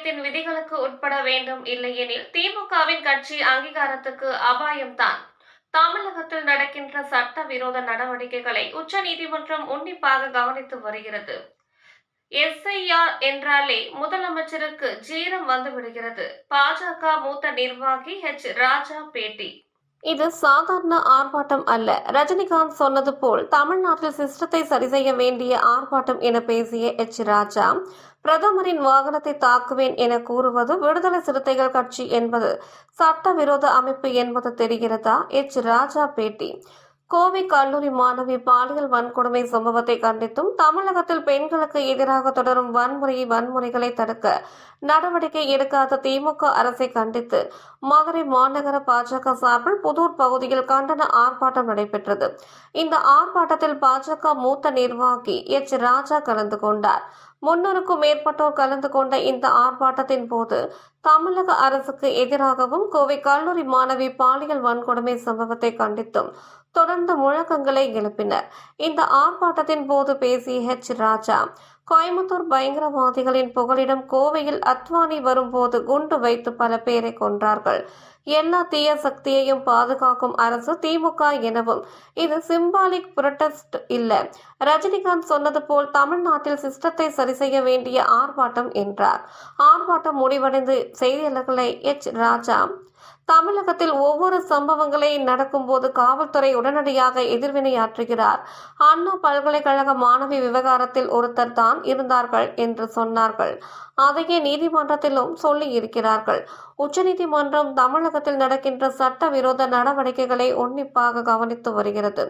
ஆணையத்தின் விதிகளுக்கு உட்பட வேண்டும் இல்லையெனில் திமுகவின் கட்சி அங்கீகாரத்துக்கு அபாயம்தான். தமிழகத்தில் நடக்கின்ற சட்டவிரோத நடவடிக்கைகளை உச்சநீதிமன்றம் உன்னிப்பாக கவனித்து வருகிறது. எஸ்ஐஆர் என்றாலே முதலமைச்சருக்கு ஜீரம் வந்துவிடுகிறது பாஜக மூத்த நிர்வாகி ஹெச் ராஜா பேட்டி இது சாதாரண ஆர்ப்பாட்டம் அல்ல. ரஜினிகாந்த் சொன்னது போல் தமிழ்நாட்டில் சிஸ்டத்தை சரி செய்ய வேண்டிய ஆர்ப்பாட்டம் என பேசிய எச். ராஜா பிரதமரின் வாகனத்தை தாக்குவேன் என கூறுவது விடுதலை சிறுத்தைகள் கட்சி என்பது சட்டவிரோத அமைப்பு என்பது தெரிகிறதா? எச். ராஜா பேட்டி கோவை கல்லூரி மாணவி பாலியல் வன்கொடுமை சம்பவத்தை கண்டித்தும் தமிழகத்தில் பெண்களுக்கு எதிராக தொடரும் வன்முறையை வன்முறைகளை தடுக்க நடவடிக்கை எடுக்காத திமுக அரசை கண்டித்து மதுரை மாநகர பாஜக சார்பில் புதூர் பகுதியில் கண்டன ஆர்ப்பாட்டம் நடைபெற்றது. இந்த ஆர்ப்பாட்டத்தில் பாஜக மூத்த நிர்வாகி எச். ராஜா கலந்து கொண்டார். முன்னூறுக்கும் மேற்பட்டோர் கலந்து கொண்ட இந்த ஆர்ப்பாட்டத்தின் போது தமிழக அரசுக்கு எதிராகவும் கோவை கல்லூரி மாணவி பாலியல் வன்கொடுமை சம்பவத்தை கண்டித்தும் தொடர்ந்து முழக்கங்களை எழுப்பினர். இந்த ஆர்ப்பாட்டத்தின் போது பேசிய ஹெச் ராஜா கோயம்புத்தூர் பயங்கரவாதிகளின் புகலிடம் கோவையில் அத்வானி வரும்போது குண்டு வைத்து பல பேரை கொன்றார்கள். எல்லா தீய சக்தியையும் பாதுகாக்கும் அரசு திமுக எனவும் இது சிம்பாலிக் புரட்டஸ்ட் இல்ல. ரஜினிகாந்த் சொன்னது போல் தமிழ்நாட்டில் சிஸ்டத்தை சரி செய்ய வேண்டிய ஆர்ப்பாட்டம் என்றார். ஆர்ப்பாட்டம் முடிவடைந்து செய்தியாளர்களை எச். ராஜா தமிழகத்தில் ஒவ்வொரு சம்பவங்களை நடக்கும்போது காவல்துறை உடனடியாக எதிர்வினையாற்றுகிறார் அண்ணா பல்கலைக்கழக மாணவி விவகாரத்தில் ஒருத்தர் தான் இருந்தார்கள் என்று சொன்னார்கள். அதையே நீதிமன்றத்திலும் சொல்லி இருக்கிறார்கள். உச்சநீதிமன்றம் தமிழகத்தில் நடக்கின்ற சட்டவிரோத நடவடிக்கைகளை உன்னிப்பாக கவனித்து வருகிறது.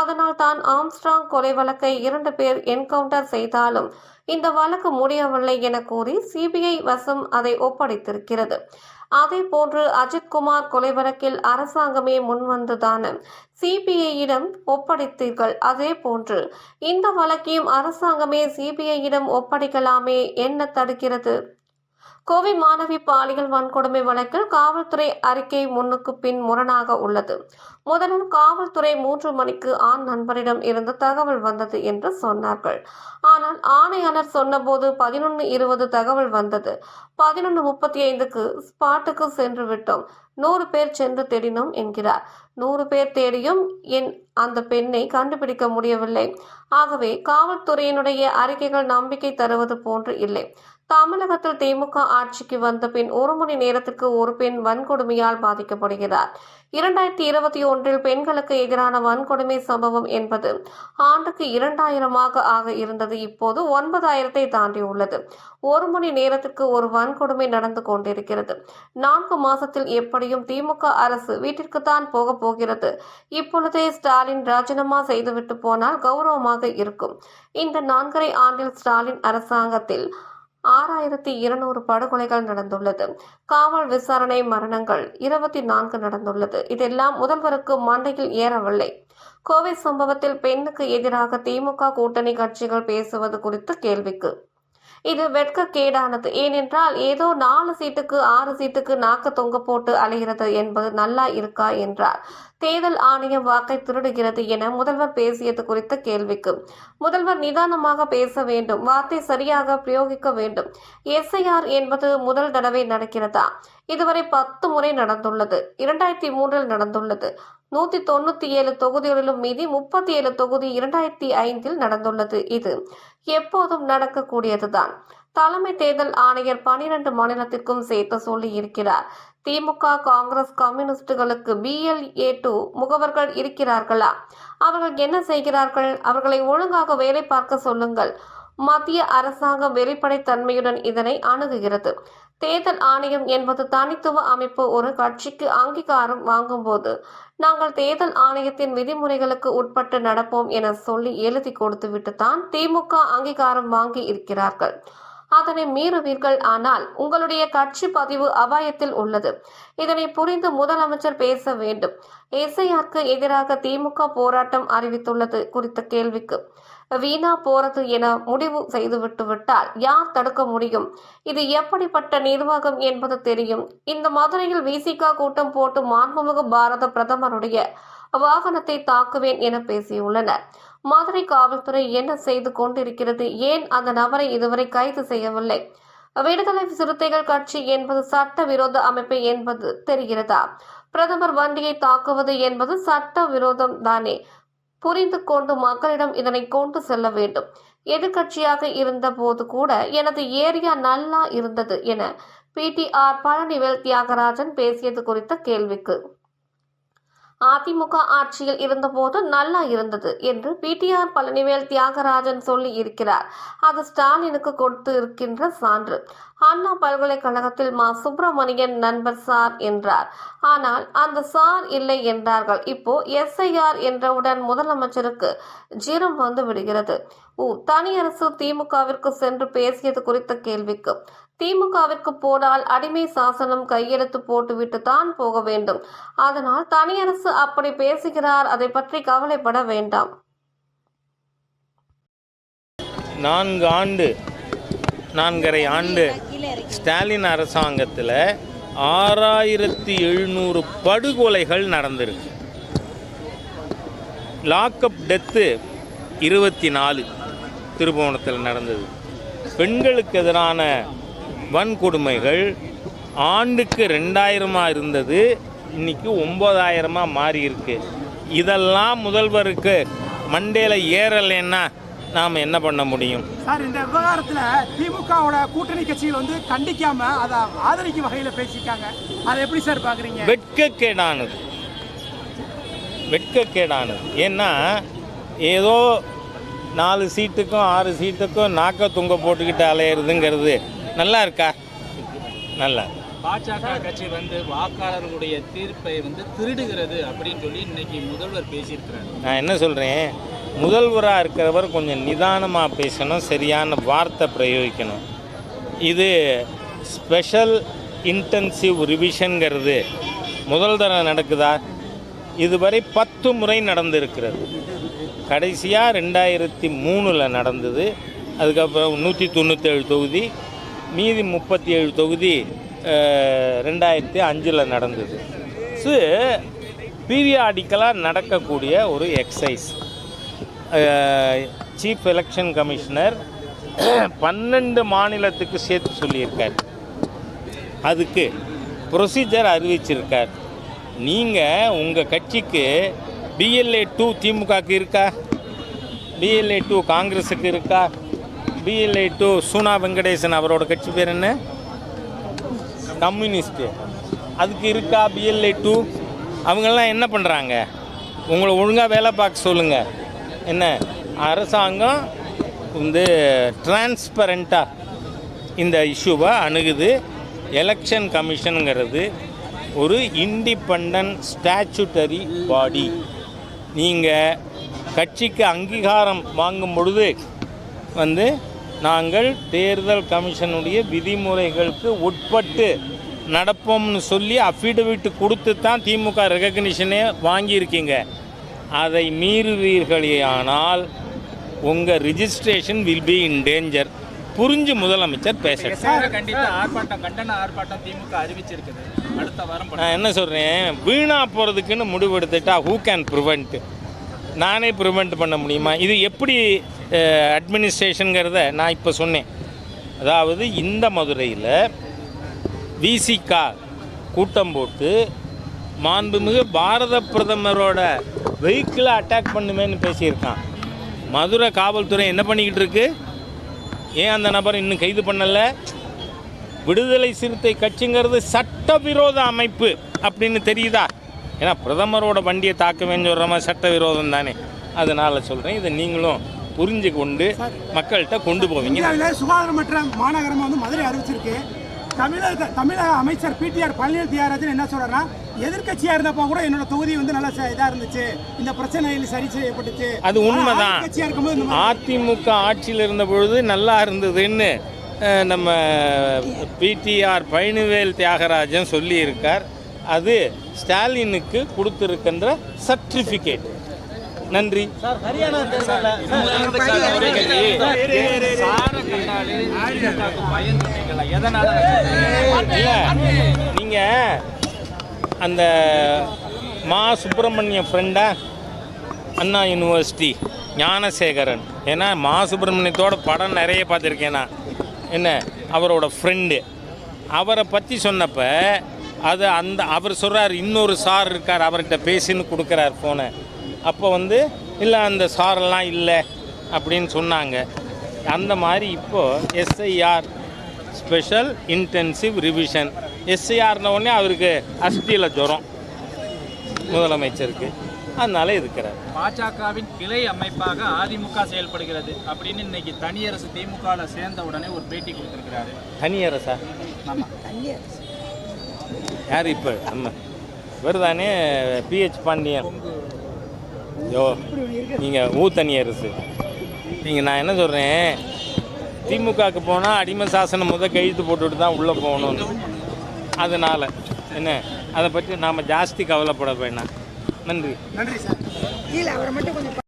அதனால் தான் ஆம்ஸ்ட்ராங் கொலை வழக்கை இரண்டு பேர் என்கவுண்டர் செய்தாலும் இந்த வழக்கு முடியவில்லை என கூறி சிபிஐ வசம் அதை ஒப்படைத்திருக்கிறது. அதே போன்று அஜித்குமார் கொலை வழக்கில் அரசாங்கமே முன்வந்துதான சிபிஐயிடம் ஒப்படைத்தீர்கள். அதே போன்று இந்த வழக்கையும் அரசாங்கமே சிபிஐயிடம் ஒப்படைக்கலாமே என்ன தடுக்கிறது? கோவை மாணவி பாலியல் வன்கொடுமை வழக்கில் காவல்துறை அறிக்கை முன்னுக்கு பின் முரணாக உள்ளது. முதலில் காவல்துறை மூன்று மணிக்கு ஆண் நண்பரிடம் இருந்து தகவல் வந்தது என்று சொன்னார்கள். ஆனால் ஆணையாளர் சொன்னபோது பதினொன்று இருபது தகவல் வந்தது. பதினொன்று முப்பத்தி ஐந்துக்கு ஸ்பாட்டுக்கு சென்று விட்டோம். நூறு பேர் சென்று தேடினோம் என்கிறார். நூறு பேர் தேடியும் என் அந்த பெண்ணை கண்டுபிடிக்க முடியவில்லை. ஆகவே காவல்துறையினுடைய அறிக்கைகள் நம்பிக்கை தருவது போன்று இல்லை. தமிழகத்தில் திமுக ஆட்சிக்கு வந்த பின் ஒரு மணி நேரத்திற்கு ஒரு பெண் வன்கொடுமையால் பாதிக்கப்படுகிறார். இரண்டாயிரத்தி இருபத்தி ஒன்றில் பெண்களுக்கு எதிரான வன்கொடுமை சம்பவம் என்பது ஆண்டுக்கு இரண்டாயிரமாக ஆக இருந்தது. இப்போது ஒன்பதாயிரத்தை தாண்டியுள்ளது. ஒரு மணி நேரத்திற்கு ஒரு வன்கொடுமை நடந்து கொண்டிருக்கிறது. நான்கு மாசத்தில் எப்படியும் திமுக அரசு வீட்டிற்குத்தான் போக போகிறது. இப்பொழுதே ஸ்டாலின் ராஜினாமா செய்துவிட்டு போனால் கௌரவமாக இருக்கும். இந்த நான்கரை ஆண்டில் ஸ்டாலின் அரசாங்கத்தில் ஆறாயிரத்தி இருநூறு படுகொலைகள் நடந்துள்ளது. காவல் விசாரணை மரணங்கள் இருபத்தி நான்கு நடந்துள்ளது. இதெல்லாம் முதல்வருக்கு மண்டையில் ஏறவில்லை. கோவை சம்பவத்தில் பெண்ணுக்கு எதிராக திமுக கூட்டணி கட்சிகள் பேசுவது குறித்து கேள்விக்கு இது வெட்கக்கேடானது. ஏனென்றால் ஏதோ நாலு சீட்டுக்கு ஆறு சீட்டுக்கு நாக்க தொங்க போட்டு அலைகிறது என்பது நல்லா இருக்கா என்றார். தேர்தல் ஆணையம் வாக்கை திருடுகிறது என முதல்வர் பேசியது குறித்த கேள்விக்கு. முதல்வர் நிதானமாக பேச வேண்டும். வார்த்தை சரியாக பிரயோகிக்க வேண்டும். எஸ்ஐஆர் என்பது முதல் தடவை நடக்கிறதா? இதுவரை பத்து முறை நடந்துள்ளது. இரண்டாயிரத்தி மூன்றில் நடந்துள்ளது. நூத்தி தொண்ணூத்தி ஏழு தொகுதிகளிலும் மீதி முப்பத்தி ஏழு தொகுதி இரண்டாயிரத்தி ஐந்தில் நடந்துள்ளது இது. எப்போதும் நடக்கக்கூடியதுதான். தலைமை தேர்தல் ஆணையர் பனிரெண்டு மாநிலத்திற்கும் சேர்த்து சொல்லி இருக்கிறார் திமுக காங்கிரஸ் கம்யூனிஸ்டுகளுக்கு பிஎல்ஏ டூ முகவர்கள் இருக்கிறார்களா? அவர்கள் என்ன செய்கிறார்கள்? அவர்களை ஒழுங்காக வேலை பார்க்க சொல்லுங்கள். மத்திய அரசாங்கம் வெளிப்படைத்தன்மையுடன் இதனை அணுகுகிறது. தேர்தல் ஆணையம் என்பது தனித்துவ அமைப்பு ஒரு கட்சிக்கு அங்கீகாரம் வாங்கும்போது நாங்கள் தேர்தல் ஆணையத்தின் விதிமுறைகளுக்கு உட்பட்டு நடப்போம் என சொல்லி எழுதி கொடுத்துவிட்டு தான் திமுக அங்கீகாரம் வாங்கி இருக்கிறார்கள். அதனை மீறுவீர்கள். ஆனால் உங்களுடைய கட்சி பதிவு அபாயத்தில் உள்ளது. இதனை புரிந்து முதலமைச்சர் பேச வேண்டும். எஸ்ஐஆருக்கு எதிராக திமுக போராட்டம் அறிவித்துள்ளது குறித்த கேள்விக்கு வீணா போறது என முடிவு செய்துவிட்டு விட்டால் யார் தடுக்க முடியும்? இது எப்படிப்பட்ட நிர்வாகம் என்பது தெரியும். இந்த மதுரையில் விசிகா கூட்டம் போட்டு மாண்புமிகு பாரத பிரதமருடைய வாகனத்தை தாக்குவேன் என பேசியுள்ளனர். மதுரை காவல்துறை என்ன செய்து கொண்டிருக்கிறது? ஏன் அந்த நபரை இதுவரை கைது செய்யவில்லை? விடுதலை சிறுத்தைகள் கட்சி என்பது சட்ட விரோத அமைப்பு என்பது தெரிகிறதா? பிரதமர் வண்டியை தாக்குவது என்பது சட்ட விரோதம் தானே? புரிந்து கொண்டு மக்களிடம் இதனை கொண்டு செல்ல வேண்டும். எதிர்க்கட்சியாக இருந்த போது கூட எனது ஏரியா நல்லா இருந்தது என பிடிஆர் பழனிவேல் தியாகராஜன் பேசியது குறித்த கேள்விக்கு அதிமுக ஆட்சியில் இருந்தபோது நல்லா இருந்தது என்று பிடிஆர் பழனிவேல் தியாகராஜன் சொல்லி இருக்கிறார். அது ஸ்டாலினுக்கு கொடுத்து இருக்கின்ற சான்று. அண்ணா பல்கலைக்கழகத்தில் மா. சுப்பிரமணியன் நண்பர் சார் என்றார். ஆனால் அந்த சார் இல்லை என்றார்கள். இப்போ எஸ்ஐஆர் என்றவுடன் முதலமைச்சருக்கு ஜீரம் வந்து விடுகிறது. ஊ. தனியரசு திமுகவிற்கு சென்று பேசியது குறித்த கேள்விக்கு திமுகவிற்கு போனால் அடிமை சாசனம் கையெழுத்து போட்டுவிட்டு தான் போக வேண்டும். அதனால் தனியரசு அப்படி பேசுகிறார் அதை பற்றி கவலைப்பட வேண்டாம். நான்கு ஆண்டு நான்கரை ஆண்டு ஸ்டாலின் அரசாங்கத்தில் ஆறாயிரத்தி எழுநூறு படுகொலைகள் நடந்திருக்கு. லாக்அப் டெத்து இருபத்தி நாலு திருபுவனத்தில் நடந்தது. பெண்களுக்கு எதிரான வன்கொடுமைகள் ஆண்டுக்கு ரெண்டாயிரமாக இருந்தது இன்னைக்கு ஒம்பதாயிரமாக மாறி இருக்கு. இதெல்லாம் முதல்வருக்கு மண்டேல ஏறலைன்னா நாம் என்ன பண்ண முடியும்? சார் இந்த விவகாரத்துல திமுகவோட கூட்டணி கட்சிகள் வந்து கண்டிக்காம அதை ஆதரிக்கும் வகையில பேசியிருக்காங்க. அதை எப்படி சார் பாக்குறீங்க? வெட்கக்கேடானது. வெட்கக்கேடானது. ஏன்னா ஏதோ நாலு சீட்டுக்கும் ஆறு சீட்டுக்கும் நாக்க துங்க போட்டுக்கிட்டு அலையிறதுங்கிறது நல்லா இருக்கா நல்லா. பாஜக கட்சி வந்து வாக்காளர்களுடைய தீர்ப்பை வந்து திருடுகிறது அப்படின்னு சொல்லி இன்னைக்கு முதல்வர் பேசியிருக்கிறார். நான் என்ன சொல்கிறேன் முதல்வராக இருக்கிறவர் கொஞ்சம் நிதானமாக பேசணும் சரியான வார்த்தை பிரயோகிக்கணும். இது ஸ்பெஷல் இன்டென்சிவ் ரிவிஷன்ங்கிறது முதல் தடவை நடக்குதா? இதுவரை பத்து முறை நடந்திருக்கிறது. கடைசியாக ரெண்டாயிரத்தி மூணில் நடந்தது. அதுக்கப்புறம் நூற்றி தொண்ணூற்றேழு தொகுதி மீதி முப்பத்தி ஏழு தொகுதி ரெண்டாயிரத்தி அஞ்சில் நடந்தது. ஸோ பீரியாடிக்கலாக நடக்கக்கூடிய ஒரு எக்ஸசைஸ் சீஃப் எலெக்ஷன் கமிஷனர் பன்னெண்டு மாநிலத்துக்கு சேர்த்து சொல்லியிருக்கார். அதுக்கு ப்ரொசீஜர் அறிவிச்சிருக்கார். நீங்கள் உங்கள் கட்சிக்கு பிஎல்ஏ டூ திமுகக்கு இருக்கா? பிஎல்ஏ டூ காங்கிரஸுக்கு இருக்கா? பிஎல்ஐ டூ சூனா வெங்கடேசன் அவரோட கட்சி பேர் என்ன? கம்யூனிஸ்ட்டு. அதுக்கு இருக்கா பிஎல்ஐ டூ அவங்கெல்லாம் என்ன பண்ணுறாங்க உங்களை ஒழுங்காக வேலை பார்க்க சொல்லுங்கள் என்ன? அரசாங்கம் வந்து டிரான்ஸ்பரண்ட்டாக இந்த இஷ்யூவை அணுகுது. எலெக்ஷன் கமிஷனுங்கிறது ஒரு இண்டிபெண்ட் ஸ்டாச்சுட்டரி பாடி நீங்கள் கட்சிக்கு அங்கீகாரம் வாங்கும் பொழுது வந்து நாங்கள் தேர்தல் கமிஷனுடைய விதிமுறைகளுக்கு உட்பட்டு நடப்போம்னு சொல்லி அஃபிடவிட் கொடுத்து தான் திமுக ரெகக்னிஷனே வாங்கியிருக்கீங்க. அதை மீறுவீர்களேயானால் உங்கள் registration will be in danger புரிஞ்சு முதலமைச்சர் பேசட்டும். கண்டித்த ஆர்ப்பாட்டம் கண்டன ஆர்ப்பாட்டம் திமுக அறிவிச்சிருக்குது. அடுத்த வாரம் நான் என்ன சொல்கிறேன் வீணாக போகிறதுக்குன்னு முடிவெடுத்துட்டா ஹூ கேன் ப்ரிவெண்ட் நானே ப்ரிவெண்ட் பண்ண முடியுமா? இது எப்படி அட்மினிஸ்ட்ரேஷனுங்கிறத நான் இப்போ சொன்னேன். அதாவது இந்த மதுரையில் விசிகா கூட்டம் போட்டு மாண்புமிகு பாரத பிரதமரோட வெஹிக்கிளை அட்டாக் பண்ணுமேன்னு பேசியிருக்கான். மதுரை காவல்துறை என்ன பண்ணிக்கிட்டு இருக்கு? ஏன் அந்த நபர் இன்னும் கைது பண்ணலை? விடுதலை சிறுத்தை கட்சிங்கிறது சட்டவிரோத அமைப்பு அப்படின்னு தெரியுதா? ஏன்னா பிரதமரோட வண்டியை தாக்குவேன்னு சொல்கிற மாதிரி சட்டவிரோதம் தானே. அதனால் சொல்கிறேன் இதை நீங்களும் புரிஞ்சு கொண்டு மக்கள்கிட்ட கொண்டு போவீங்க. சுகாதாரமற்ற மாநகரமா வந்து மதுரை அறிவிச்சிருக்கு. தமிழக தமிழக அமைச்சர் பிடிஆர் பழனிவேல் தியாகராஜன் என்ன சொல்றாருன்னா எதிர்க்கட்சியா இருந்தப்போ கூட என்னோட தொகுதி வந்து நல்லா ச- இதா இருந்துச்சு. இந்த பிரச்சனையில் சரி செய்யப்பட்டுச்சு. அது உண்மைதான். அதிமுக ஆட்சியில் இருந்த பொழுது நல்லா இருந்ததுன்னு நம்ம பிடிஆர் பழனிவேல் தியாகராஜன் சொல்லியிருக்கார். அது ஸ்டாலினுக்கு கொடுத்துருக்கின்ற சர்டிஃபிகேட் நன்றி. நீங்கள் அந்த மா சுப்பிரமணியம் ஃப்ரெண்டா அண்ணா யூனிவர்சிட்டி ஞானசேகரன். ஏன்னா மா சுப்பிரமணியத்தோட படம் நிறைய பார்த்துருக்கேன் நான். என்ன? அவரோட ஃப்ரெண்டு அவரை பற்றி சொன்னப்ப அது அந்த அவர் சொல்கிறார் இன்னொரு சார் இருக்கார் அவர்கிட்ட பேசின்னு கொடுக்குறார் ஃபோனை அப்போ வந்து இல்லை அந்த சாரெல்லாம் இல்லை அப்படின்னு சொன்னாங்க. அந்த மாதிரி இப்போது எஸ்ஐஆர் ஸ்பெஷல் இன்டென்சிவ் ரிவிஷன் எஸ்ஐஆர்ன உடனே அவருக்கு அஸ்தியில் ஜுரம் முதலமைச்சருக்கு. அதனால இருக்கிறார். பாஜகவின் கிளை அமைப்பாக அதிமுக செயல்படுகிறது அப்படின்னு இன்னைக்கு தனியரசு திமுகவில் சேர்ந்த உடனே ஒரு பேட்டி கொடுத்திருக்கிறாரு. தனியரசா? ஆமா. யார் இப்போ? நம்ம இவர் தானே பிஹெச் பாண்டியன். யோ நீங்கள் ஊத்தனி அரசு. நீங்கள் நான் என்ன சொல்கிறேன் திமுகவுக்கு போனால் அடிமை சாசனம் முதல் கையெழுத்து போட்டுட்டு தான் உள்ளே போகணும்னு. அதனால் என்ன? அதை பற்றி நாம் ஜாஸ்தி கவலைப்பட வேணாம். நன்றி. நன்றி சார்.